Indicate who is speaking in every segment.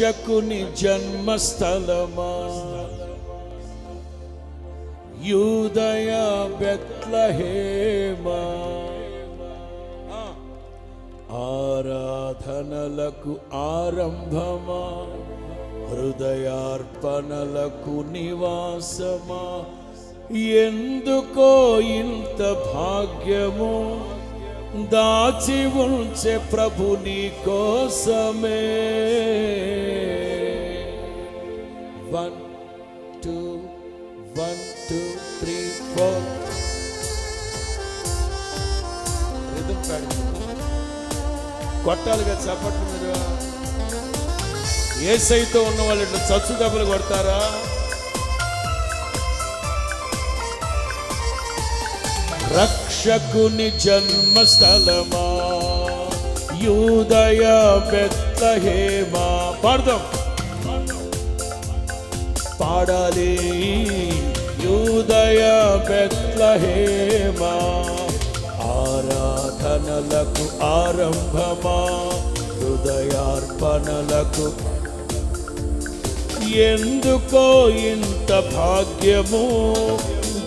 Speaker 1: రక్షకుని జన్మస్థలమా? యూదయ బెత్లహేమా? ఆరాధనలకు ఆరంభమా? హృదయార్పణలకు నివాసమా? ఎందుకో ఇంత భాగ్యము? దాచి ఉంచే ప్రభు నీ కోసమే. One two one two three four కొట్టాలిగా pad కొట్టాలి కదా మీరు. ఏ సైతో ఉన్న వాళ్ళు ఇట్లా చచ్చు దెబ్బలు కొడతారా? రక్షకుని జన్మస్థలమా? యూదయ బెత్లహేమా? పాడదాం. పాడాలి. యూదయ బెత్లహేమా? ఆరాధనలకు ఆరంభమా? హృదయార్పణలకు ఎందుకో ఇంత భాగ్యము?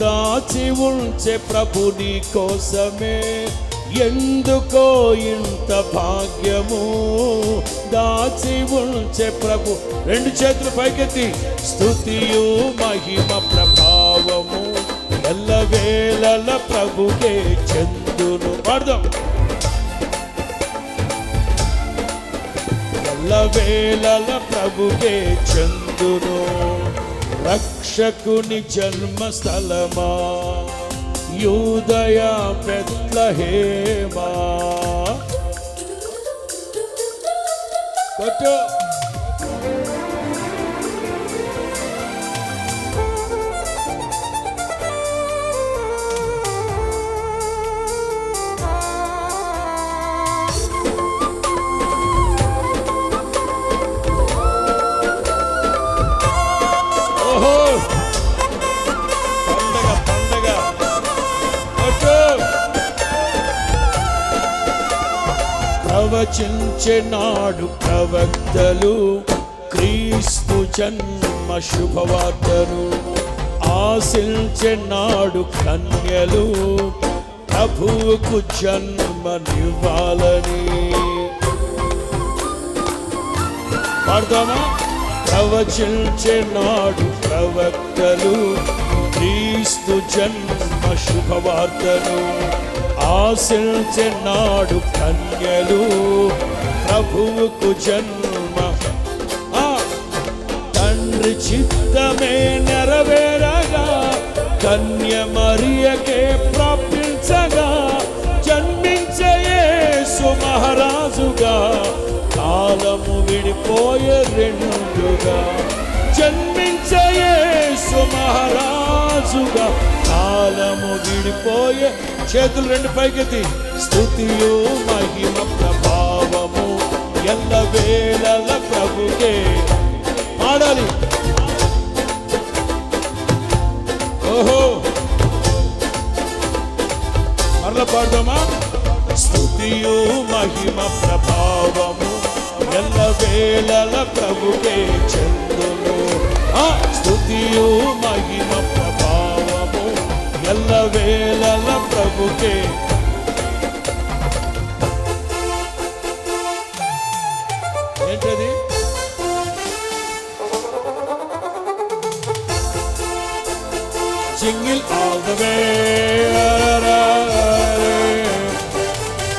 Speaker 1: దాచి ఉంచే ప్రభుని కోసమే. ఎందుకో ఇంత భాగ్యము? దాచి ఉంచే ప్రభు. రెండు చేతులు పైకెత్తి. స్థుతియు మహిమ ప్రభావము. ఎల్లవేళల ప్రభుకే చెందును. పాడదాం. ఎల్లవేళల ప్రభుకే చందును. రక్షకుని జన్మస్థలమా? యూదయ బెత్లహేమా? కొట్టు. ప్రవచించే నాడు ప్రవక్తలు. క్రీస్తు జన్మ శుభవార్తను ఆశించే నాడు కన్యలు. ప్రభువుకు జన్మనివ్వాలని పాడదామా? ప్రవచించే నాడు ప్రవక్తలు. క్రీస్తు జన్మ శుభవార్తను ఆశించినాడు కన్యలు ప్రభువుకు జన్మ. తండ్రి చిత్తమే నెరవేరగా కన్య మరియకే ప్రాప్తించగా జన్మించే యేసు మహారాజుగా కాలము విడిపోయే రెండుగా జన్మించే యేసు మహారాజుగా. విడిపోయే చేతులు రెండు పైకెత్తి. స్థుతియు మహిమ ప్రభావము ఎల్ల వేళల ప్రభుకే. పాడాలి. ఓహో. మరల పాడదామా? స్థుతియు మహిమ ప్రభావము ఎల్ల వేళల ప్రభుకే. చెందును. స్థుతియు మహిమ ప్రభావము ప్రభుకే ఏంటది? Jingle all the way.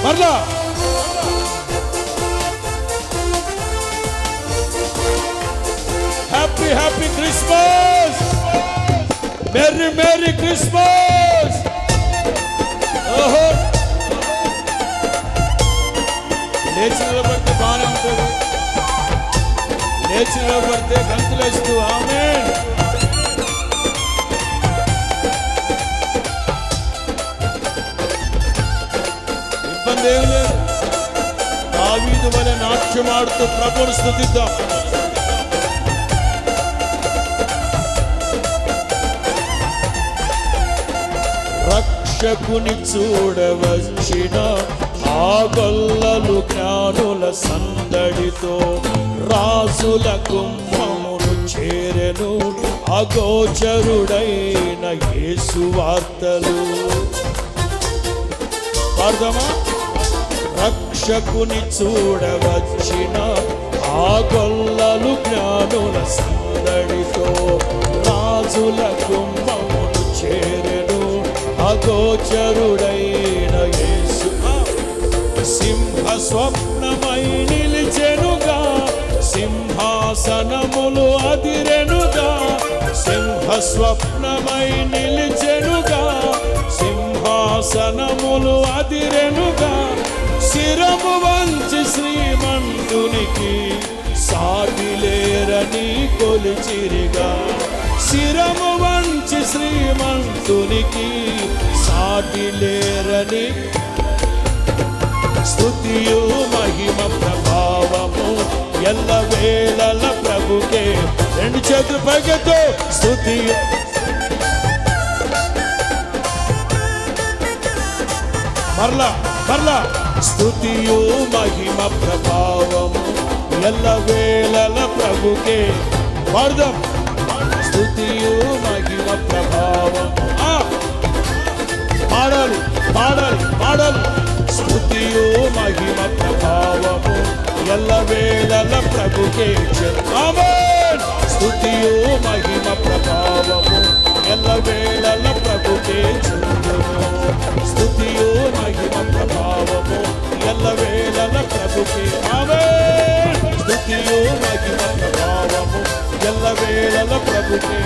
Speaker 1: మరలా. Happy happy Christmas. Merry merry Christmas. ఓహో. లేచి నిలబడితే బాగానే ఉంటుంది. లేచి నిలబడితే గంతులేస్తూ ఆమె ఇబ్బంది ఏం లేదు. దావీదు వలె నాట్యమాడుతూ ప్రభుని స్థుతిద్దాం రక్షకుని చూడవచ్చిన ఆ గొల్లలు జ్ఞానుల సందడితో రాసుల కుంభమును చేరెను అగోచరుడైన యేసు వార్తలు. అర్థమా? రక్షకుని చూడవచ్చిన ఆ గొల్లలు జ్ఞానుల సందడితో రాజుల కుంభమును చేరెను అగోచరుడైన యేసు. సింహ స్వప్నమై నిలిచెనుగా సింహాసనములు అదిరెనుగా సింహ స్వప్నమై నిలిచెనుగా సింహాసనములు అదిరెనుగా శిరము వంచి శ్రీమంతునికి సాగిలేరని కొలిచిరిగా శిరము వంచి శ్రీమంతునికి సాటిలేరని స్థుతియు మహిమ ప్రభావము ఎల్ల వేళల ప్రభుకే. రెండు చేతులు పగతో స్తుతియు మరలా మరలా. స్థుతియు మహిమ ప్రభావము ఎల్ల వేళల ప్రభుకే. వాడదాం మహిమ పాడాలి పాడాలి పాడాలి. స్తుతియు మహిమ ప్రభావము. ఎల్ల వేళల ప్రభుకే ఆమేన్! స్తుతియు మహిమ ప్రభావము. ఎల్ల వేళల ప్రభుకే చెందును స్తుతియు మహిమ ప్రభావము. ఎల్ల వేళల ప్రభుకే. ఆమేన్! స్తుతియు మహిమ ప్రభావము. ఎల్ల వేళల ప్రభుకే.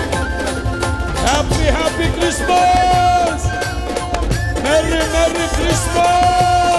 Speaker 1: Happy happy Christmas Merry, Merry Christmas! Hey!